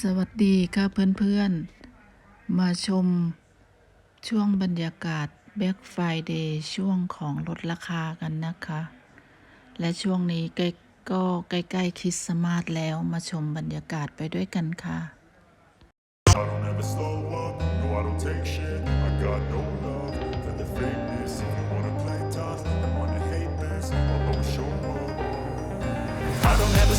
สวัสดีค่ะเพื่อนๆ มาชมช่วงบรรยากาศ Black Friday ช่วงของลดราคากันนะคะ และช่วงนี้ใกล้ก็ใกล้ๆคริสต์มาสแล้วมาชมบรรยากาศไปด้วยกันค่ะ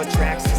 attracts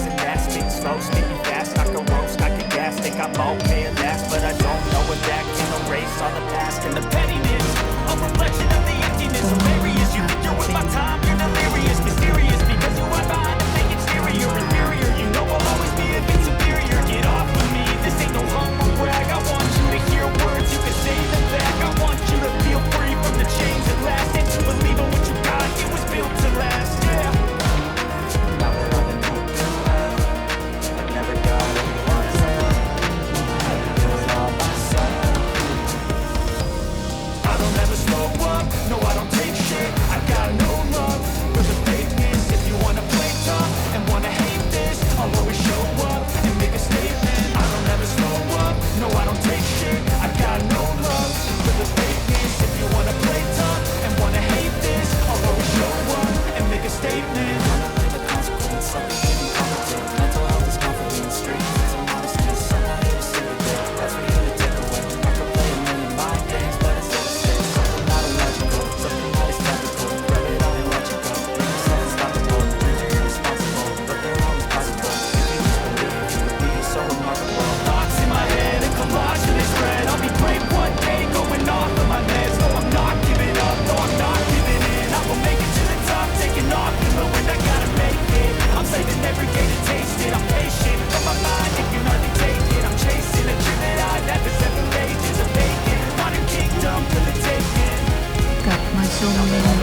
终于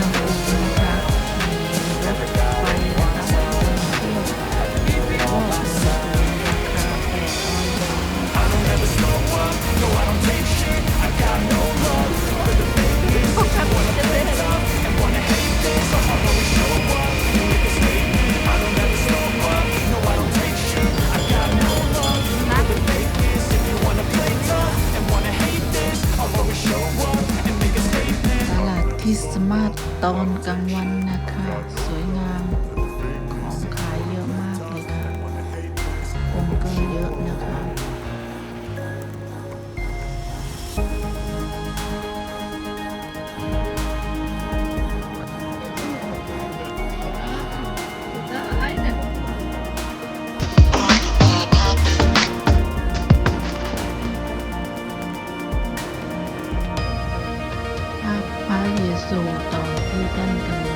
ริสต์มาสตอนกลางวันนะคะ สวยงาม 演奏と空間感